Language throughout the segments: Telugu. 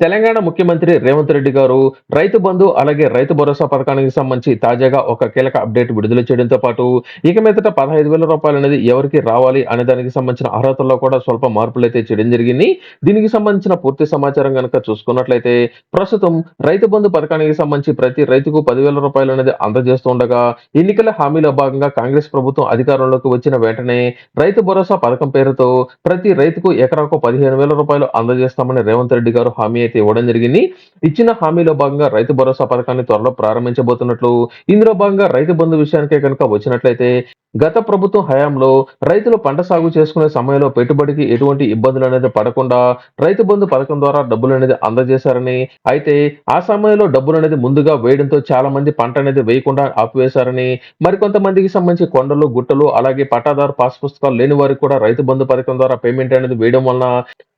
తెలంగాణ ముఖ్యమంత్రి రేవంత్ రెడ్డి గారు రైతు బంధు అలాగే రైతు భరోసా పథకానికి సంబంధించి తాజాగా ఒక కీలక అప్డేట్ విడుదల చేయడంతో పాటు ఇక మీదట పదహైదు వేల రూపాయలు అనేది ఎవరికి రావాలి అనే దానికి సంబంధించిన అర్హతల్లో కూడా స్వల్ప మార్పులు అయితే చేయడం జరిగింది. దీనికి సంబంధించిన పూర్తి సమాచారం కనుక చూసుకున్నట్లయితే ప్రస్తుతం రైతు బంధు పథకానికి సంబంధించి ప్రతి రైతుకు పదివేల రూపాయలు అనేది అందజేస్తుండగా ఎన్నికల హామీలో భాగంగా కాంగ్రెస్ ప్రభుత్వం అధికారంలోకి వచ్చిన వెంటనే రైతు భరోసా పథకం పేరుతో ప్రతి రైతుకు ఎకరాకు పదిహేను వేల రూపాయలు అందజేస్తామని రేవంత్ రెడ్డి గారు హామీ అయితే ఇవ్వడం జరిగింది. ఇచ్చిన హామీలో భాగంగా రైతు భరోసా పథకాన్ని త్వరలో ప్రారంభించబోతున్నట్లు ఇందులో భాగంగా రైతు బంధు విషయానికే కనుక వచ్చినట్లయితే గత ప్రభుత్వం హయాంలో రైతులు పంట సాగు చేసుకునే సమయంలో పెట్టుబడికి ఎటువంటి ఇబ్బందులు అనేది పడకుండా రైతు బంధు పథకం ద్వారా డబ్బులు అనేది అందజేశారని అయితే ఆ సమయంలో డబ్బులు అనేది ముందుగా వేయడంతో చాలా మంది పంట అనేది వేయకుండా ఆపివేశారని మరికొంతమందికి సంబంధించి కొండలు గుట్టలు అలాగే పట్టాదారు పాస్ పుస్తకాలు లేని వారికి కూడా రైతు బంధు పథకం ద్వారా పేమెంట్ అనేది వేయడం వలన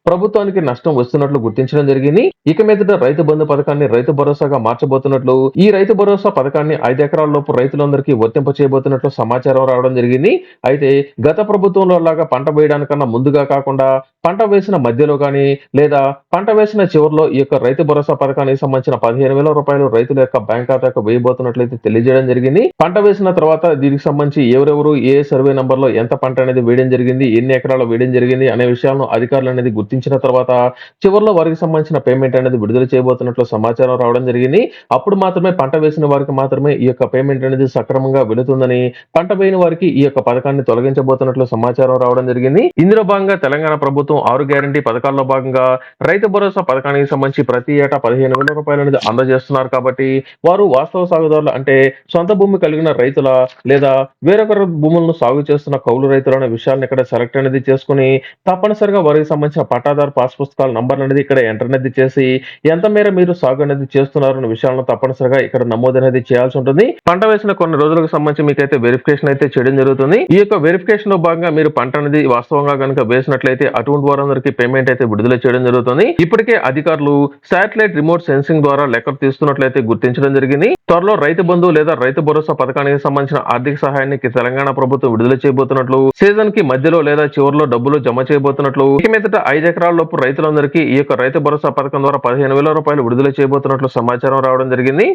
ప్రభుత్వానికి నష్టం వస్తున్నట్లు గుర్తించడం జరిగింది. ఇక మీదట రైతు బంధు పథకాన్ని రైతు భరోసాగా మార్చబోతున్నట్లు ఈ రైతు భరోసా పథకాన్ని ఐదు ఎకరాల లోపు రైతులందరికీ వర్తింప చేయబోతున్నట్లు సమాచారం రావడం జరిగింది. అయితే గత ప్రభుత్వంలో లాగా పంట వేయడానికన్నా ముందుగా కాకుండా పంట వేసిన మధ్యలో కానీ లేదా పంట వేసిన చివరిలో ఈ యొక్క రైతు భరోసా పథకానికి సంబంధించిన పదిహేను వేల రూపాయలు రైతుల యొక్క బ్యాంక్ ఖాతాకు వేయబోతున్నట్లయితే తెలియజేయడం జరిగింది. పంట వేసిన తర్వాత దీనికి సంబంధించి ఎవరెవరు ఏ సర్వే నంబర్లో ఎంత పంట అనేది వేయడం జరిగింది ఎన్ని ఎకరాలు వేయడం జరిగింది అనే విషయాలను అధికారులు అనేది గుర్తించిన తర్వాత చివరిలో వారికి సంబంధించిన పేమెంట్ అనేది విడుదల చేయబోతున్నట్లు సమాచారం రావడం జరిగింది. అప్పుడు మాత్రమే పంట వేసిన వారికి మాత్రమే ఈ యొక్క పేమెంట్ అనేది సక్రమంగా వెళుతుందని పంట వేయని వారికి ఈ యొక్క పథకాన్ని తొలగించబోతున్నట్లు సమాచారం రావడం జరిగింది. ఇందులో భాగంగా తెలంగాణ ప్రభుత్వం ఆరు గ్యారంటీ పథకాల్లో భాగంగా రైతు భరోసా పథకానికి సంబంధించి ప్రతి ఏటా పదిహేను వేల రూపాయలు అనేది అందజేస్తున్నారు కాబట్టి వారు వాస్తవ సాగుదారులు అంటే సొంత భూమి కలిగిన రైతుల లేదా వేరొకరి భూములను సాగు చేస్తున్న కౌలు రైతులు అనే విషయాన్ని ఇక్కడ సెలెక్ట్ అనేది చేసుకుని తప్పనిసరిగా వారికి సంబంధించిన పట్టాదారు పాస్ పుస్తకాల నంబర్ అనేది ఇక్కడ ఎంటర్ అనేది చేసి ఎంత మేర మీరు సాగు అనేది చేస్తున్నారు అన్న విషయాలను తప్పనిసరిగా ఇక్కడ నమోదు అనేది చేయాల్సి ఉంటుంది. పంట వేసిన కొన్ని రోజులకు సంబంధించి మీకైతే వెరిఫికేషన్ అయితే చేయడం జరుగుతుంది. ఈ యొక్క వెరిఫికేషన్లో భాగంగా మీరు పంట అనేది వాస్తవంగా కనుక వేసినట్లయితే అటువంటి వారందరికీ పేమెంట్ అయితే విడుదల చేయడం జరుగుతుంది. ఇప్పటికే అధికారులు శాటిలైట్ రిమోట్ సెన్సింగ్ ద్వారా లెక్కలు తీస్తున్నట్లయితే గుర్తించడం జరిగింది. త్వరలో రైతు బంధు లేదా రైతు భరోసా పథకానికి సంబంధించిన ఆర్థిక సహాయానికి తెలంగాణ ప్రభుత్వం విడుదల చేయబోతున్నట్లు సీజన్కి మధ్యలో లేదా చివరిలో డబ్బులు జమ చేయబోతున్నట్లు ఇక మీదట ఐదు ఎకరాల లోపు రైతులందరికీ ఈ యొక్క రైతు భరోసా పథకం ద్వారా పదిహేను వేల రూపాయలు విడుదల చేయబోతున్నట్లు సమాచారం రావడం జరిగింది.